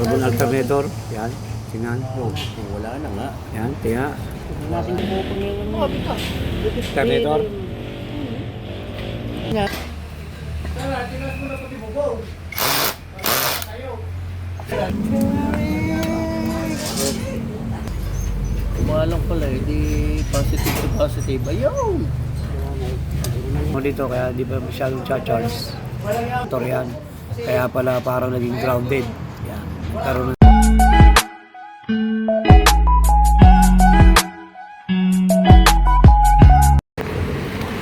Carbon alternator. Yan. Tingnan. Oh, wala na nga. Yan. Tingnan. Natin pupong yung ano. Alternator. Nga. Kumalang pala eh, di positive to positive. Ayun! Mo dito kaya di ba masyadong cha-charge. Motor yan. Kaya pala parang naging grounded. Karoon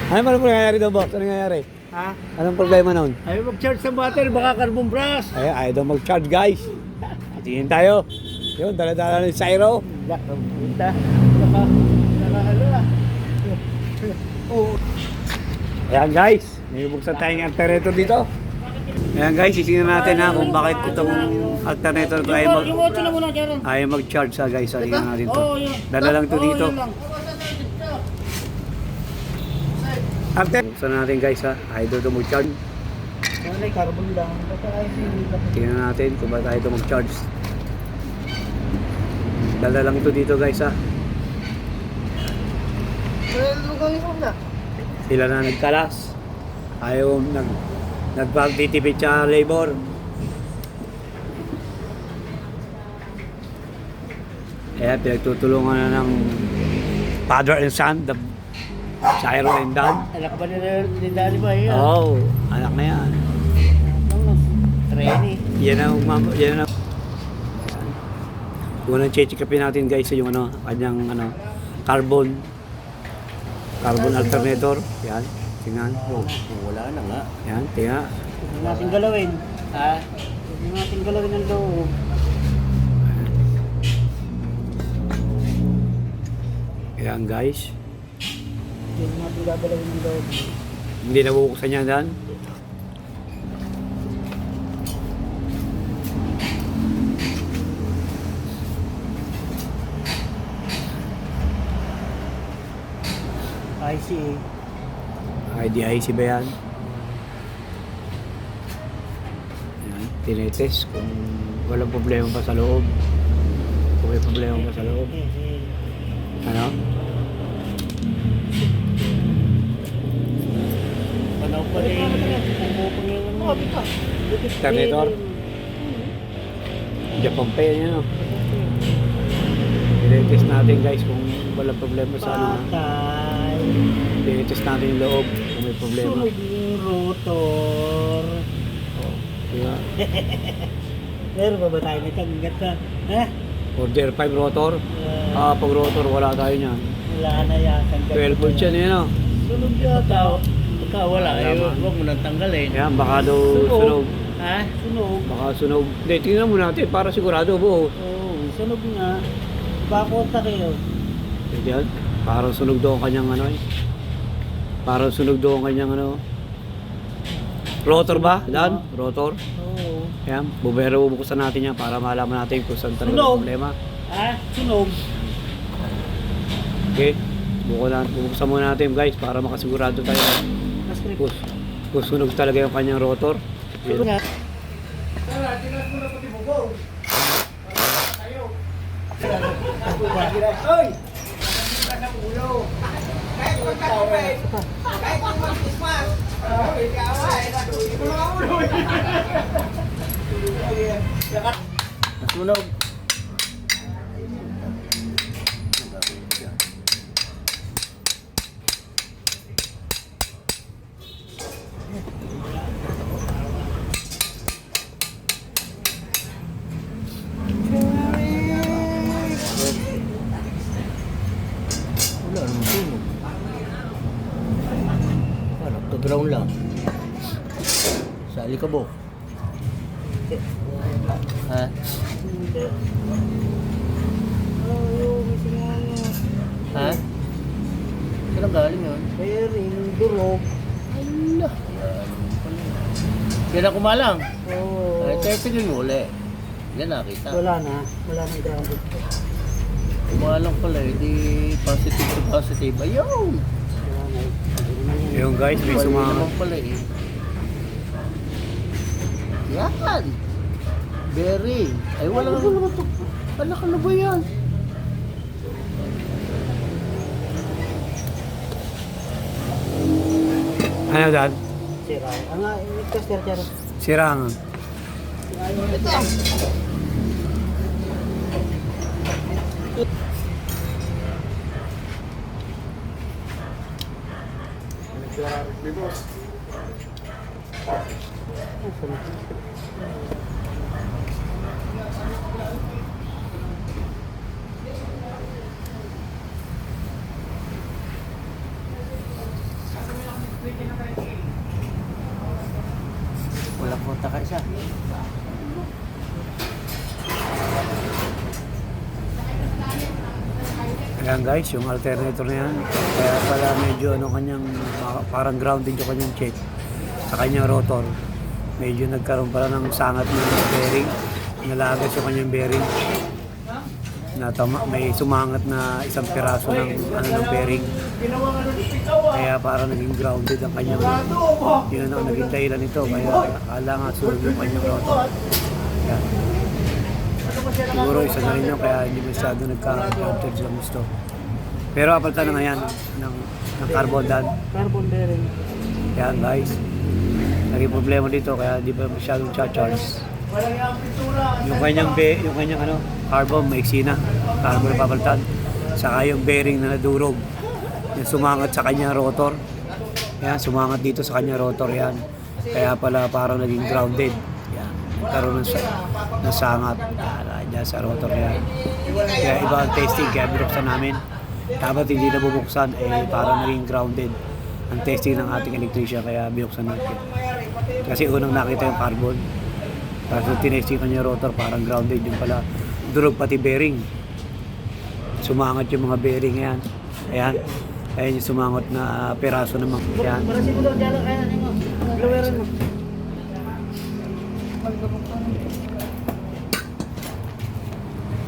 Ano ba nangyayari daw, boss? Ano nangyayari? Ha? Anong problema nun? Ayaw mag-charge sa battery, baka carbon brush. Ay, ayaw daw mag-charge, guys. Tingin tayo. Yun, dala-dala ni Cyro. Punta. Naka, naka ah. Oh. Ayan, guys. May buksan tayong alternator dito. Ayan, guys. Sisingnan natin ha kung bakit itong alternator ko ayaw mag... Ayaw mag-charge ha, guys. Saligan natin to. Oo, yun. Dala lang to Oo, dito. After, buksan natin, guys ha. Daw ito mag-charge. Ay. Tingnan natin kung bakit ayaw ito mag-charge. Dala lang ito dito, guys ha. Sila na nagkalas. Ayaw nag nagpagtitipid sa labor. Kaya pinagtutulungan na ng father and son, the Cyro and Dan. Anak ba ni Dani ba yun? Oh, anak na yan. Training. Yan ang mam- yan ang Unang check-upin natin guys yung ano, kanyang ano, carbon carbon alternator. Yan, tingnan. Oh, wala na nga. Yan, tingnan. Huwag natin galawin. Ha? Huwag natin galawin ang loob. Yan guys. Huwag natin gagalawin ang loob. Hindi nabubuksan yan dan. I see. IDIC ba yan? Yan, tinetest kung walang problema pa sa loob. Kung may problema pa sa loob. Ano? Panaw pa rin. Alternator? Japan pa yan, ano? Tinetest natin guys kung walang problema sa ano. Patay. Tinetest natin yung loob kung may problema. Sunog yung rotor. Diba? Meron ba ba tayo nagkagat ka? Ha? Order 5 rotor. Ah, pag rotor, wala tayo niyan. Wala na yan. 12 volts yan, yan, oh. Sunog yata. Pagka wala, Wala eh, man. huwag mo nang tanggalin. Yan, baka daw sunog. Ha? Sunog. Baka sunog. Hindi, tingnan mo natin para sigurado buo. Oo, sunog nga. Bakonta kayo. Yan, parang sunog daw ang kanyang ano eh. Parang sunog daw ang kanyang ano. Rotor ba? Dan? Rotor? Oo. Yan, bubero bubuksan natin yan para malaman natin kung saan talaga Sunog. ang problema. Ha? Sunog. Okay? Buksan natin, bubuksan muna natin guys para makasigurado tayo Mas kung, kung sunog talaga yung kanyang rotor. Sunog nga. Nasunog. Ground lang. Sa alikabok. Ha? Ha? Saan ang galing yun? Bearing, durog. Allah. Yan ang kumalang. Oo. Ay, testingin mo uli. Yan nakita. Wala na. Wala nang grounded. Kumalang pala eh. Di positive to positive. Ayun! Wala na. Yung guys, may Wala sumama. naman pala eh. Yan! Berry. Ay, wala ka naman ito. Wala ka na ba yan? Ano dad? Sira. Ang nga, ito sir, sir. Sirang. Wala po taka isa. Ayan guys, yung alternator na yan. Kaya pala medyo ano kanyang, parang grounded yung kanyang check sa kanyang rotor. Medyo nagkaroon pala ng sangat ng bearing. Nalagas yung kanyang bearing. Natama, may sumangat na isang piraso ng, ano, ng bearing. Kaya parang naging grounded ang kanyang, yun ang naging dahilan nito. Kaya akala nga sunog yung kanyang rotor. Yan. Siguro isa na rin yun, kaya hindi masyado nagka-advantage lang gusto. Pero apalta na nga yan ng, ng carbon dad. Carbon bearing. Yan guys. Naging problema dito kaya hindi pa masyadong cha-charge. Yung kanyang be, yung kanyang ano, carbon maiksi na. Carbon na papalitan. Saka yung bearing na nadurog. Yung sumangat sa kanyang rotor. Yan, sumangat dito sa kanyang rotor yan. Kaya pala parang naging grounded. Yan. Karoon ng, ng sangat. Yan, dyan sa rotor yan. Kaya iba ang testing, kaya binuksan namin. Dapat hindi na bubuksan, eh parang naging grounded ang testing ng ating electrician, kaya binuksan natin. Kasi unang nakita yung carbon. Tapos nung tinesting kanya rotor, parang grounded yung pala. Durog pati bearing. Sumangat yung mga bearing yan. Ayan. Ayan yung sumangot na peraso ng mga yan. Para siguro dyan lang kaya mo. Lowerin mo.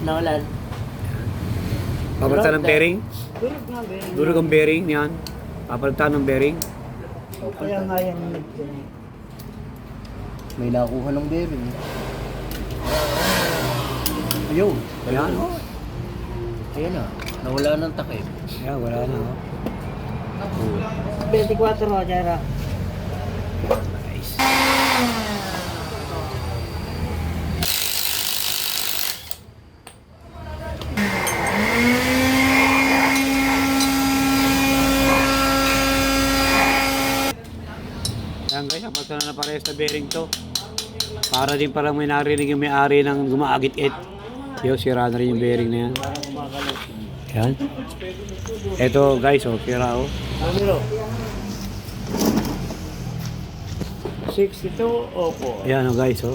Nawalan. Papalitan ng bearing. Durog nga bearing. Durog ang bearing yan. Papalitan ng bearing. Kaya nga yan nag... May nakuha ng bearing. Ayun. Ayan. Oh. Ayan na. Nawala ng takip. Ayan, wala na. Oh. 24 ho, Jera. Nice. Ayan guys, ang pagka na parehas na bearing to. Para din parang may narinig yung may-ari ng gumaagit-it. Yo, sira na rin yung bearing na yan. Yan. Ito guys, oh, sira oh. Numero. 62, opo. Ayan oh guys, oh.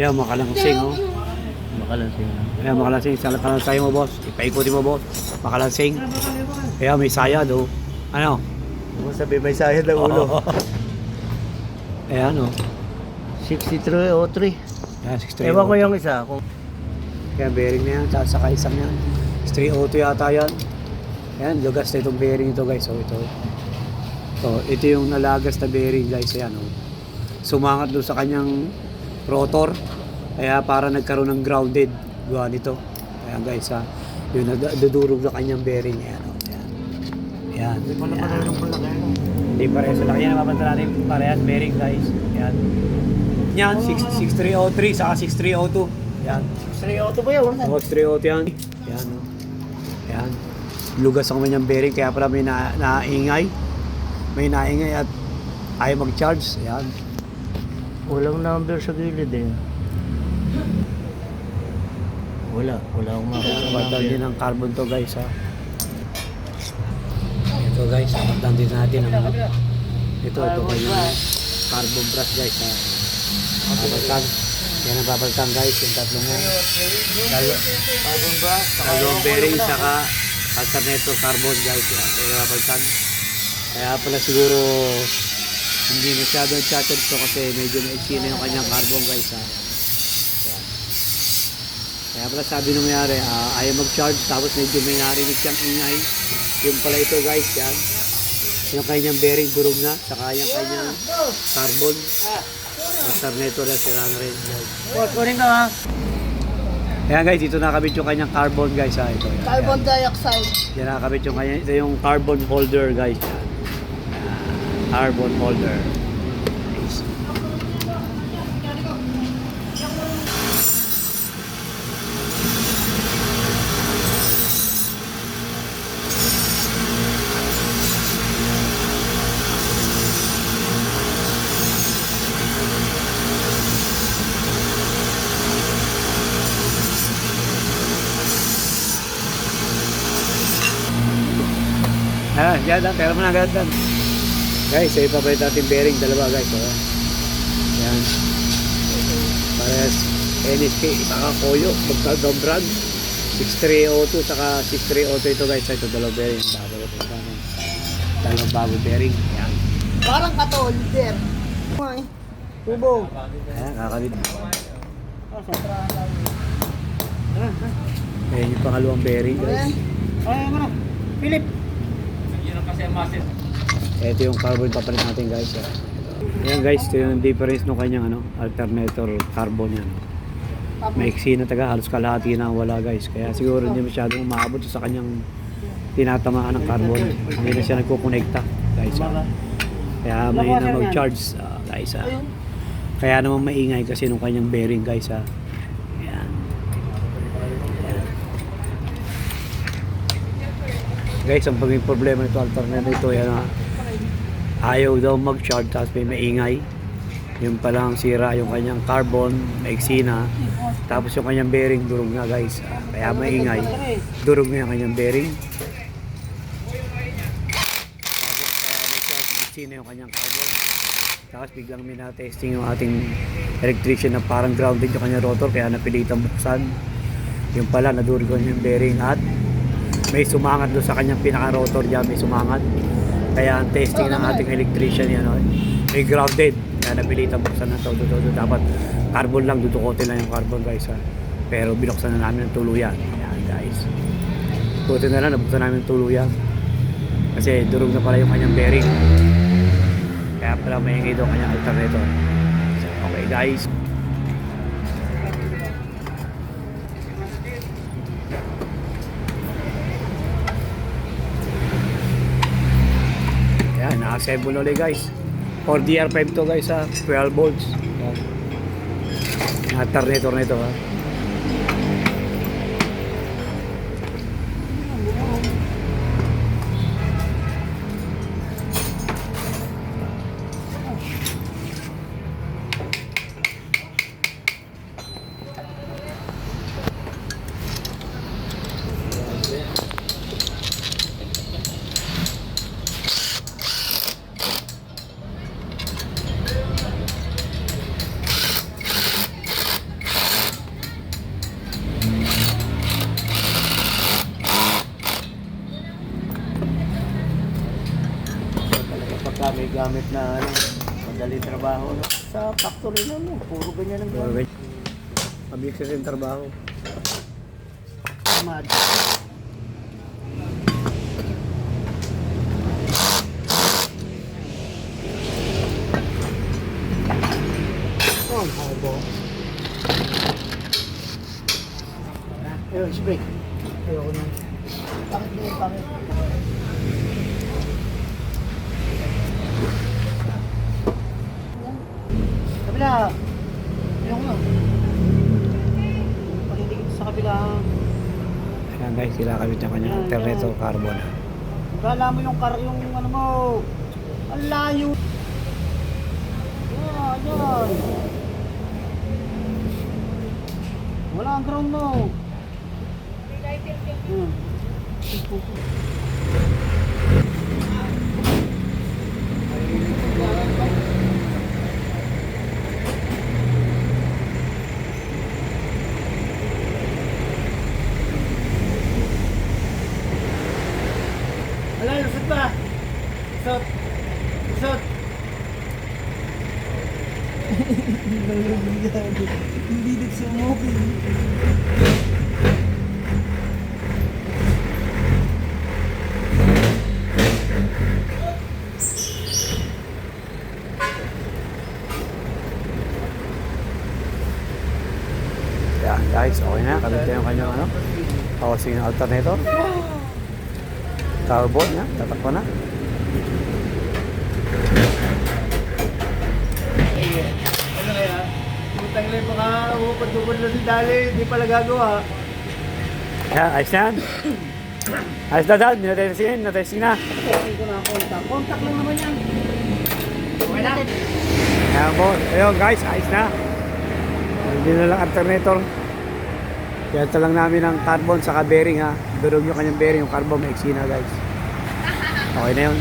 Ayan, makalangsing oh. Makalansing. Ayan, makalansing. Sa kalansay mo, boss. Ipaikutin mo, boss. Makalansing. Ayan, may sayad, oh. Ano? Sabi may sayad ng ulo. Ayan, oh. 63 o 3. Ayan, 630. Ewan ko yung isa. Kung Ayan, bearing na yan. Tsaka saka isang yan. 3 auto yata yan. Ayan, lugas na itong bearing ito, guys. Oh, ito. So, ito yung nalagas na bearing, guys. Ayan, oh. Sumangat doon sa kanyang rotor. Kaya para nagkaroon ng grounded. Gawa nito. Ayan, guys, ha. Yung nadudurog na kanyang bearing. Ayan, oh. Ayan. Ayan. Hindi pala pala yung. Hindi parehas. Laki yan. Mapanta natin parehas bearing, guys. Ayan. 6- 6303 saka 6302. Yan. 3 auto ba yun? Oh, 302 yan. Yan, oh. Yan. Lugas ang kanyang bearing kaya pala may na naingay. May naingay at ayaw mag-charge. Yan. walang number sa gilid eh. Wala. Wala akong Pagdan number. din ng carbon to guys ha. Ito guys, pagdan din natin ang ito, ito kanyang carbon brush guys ha. Babaltan. Yan ang babaltan guys, yung tatlong yan. Dalawang bearing saka alternator carbon guys. Yan, kaya babaltan. Kaya pala siguro hindi masyadong chatted to kasi medyo maiksi na yung kanyang carbon guys ha. Yan. Kaya pala sabi nung mayari, ah, ayaw mag-charge tapos medyo may narinig siyang ingay. Yung pala ito guys, yan. Yung kanyang bearing durog na, saka yung kanyang carbon. Alternator na sira na rin guys. Kunin ka ha. Ayan guys, dito nakabit yung kanyang carbon guys ha. Ito. Yan, Carbon dioxide. Yan nakabit yung kanya, ito yung carbon holder guys. Yan. Yan. Carbon holder. Guys. Ah, yan lang, pero mo na agad lang. Guys, sa ipapalit natin bearing, dalawa guys. Oh. Yan. Parehas NSK, saka Koyo, magkagam brand. 6302 saka 6302 ito guys. Ito dalawang bearing. Bago ito. Dalawang bago bearing. Yan. Parang katol, sir. Ay, tubo. Ayan, kakabit. Oh, sobrahan lang. Ayan yung pangalawang bearing guys. Ayan. Ay, ano? Philip. Ito yung carbon papalit natin guys. ah. Ayan guys, ito yung difference ng kanyang ano, alternator carbon yan. Maiksi na taga, halos kalahati na wala guys. Kaya siguro hindi masyadong umaabot sa kanyang tinatamaan ng carbon. Hindi na siya nagkukonekta guys. ah. Kaya may na mag-charge ah, guys. ah. Kaya naman maingay kasi nung kanyang bearing guys. ah. Ayan. Ayan. Guys, ang paging problema nito alternator ito yan ah. Ayaw daw mag-charge tapos may maingay. Yung palang sira yung kanyang carbon, maiksi na. Tapos yung kanyang bearing durog na guys. Kaya maingay. Durog na yung kanyang bearing. Tapos kaya nag-charge maiksi na yung kanyang carbon. Tapos biglang minatesting yung ating electrician na parang grounded yung kanyang rotor kaya napilitan buksan. Yung pala nadurog yung bearing at may sumangat doon sa kanyang pinaka-rotor dyan, may sumangat. Kaya ang testing ng ating electrician yan, oh, may grounded. Kaya napilitan buksan ng todo todo Dapat carbon lang, dudukotin lang yung carbon guys. Ha. Pero binuksan na namin ng tuluyan. Yan guys. Buti na lang, nabuksan namin ng tuluyan. Kasi durog na pala yung kanyang bearing. Kaya pala maingay daw kanyang alternator. So, okay guys. Yan, naka-assemble ulit guys. For DR5 to guys ha, 12 volts. Yan. Alternator na ito ha. Gamit na ano, madaling trabaho. No? Sa factory na no, puro ganyan ang gamit. Mabilis kasi yung trabaho. Mad. Oh, habo. Ayun, spray. Ayoko na. Bakit mo bakit? Kabila. Ayoko na. Pakiligid sa kabila. Ayan guys, sila kabit yung kanyang alternator carbon ha. Kala mo yung kar yung ano mo. Ang layo. Yan, yan. Wala ang ground mo. Hmm. Hindi nagsumukin. Yeah, guys, okay na. Kabit ano? na yung kanyang ano. Pausing ng alternator. Carboard niya. Tatakbo na. Upad-upad na si Dali, hindi pala gagawa. Ayan, ayos na yan. Ayos na dad, minatesting, minatesting na. Testing ko na ang contact. Contact lang naman yan. Okay na. Ayan po, ayun guys, ayos na. Hindi na lang alternator. Kaya lang namin ng carbon sa bearing ha. Durog yung kanyang bearing, yung carbon may na guys. Okay na yun.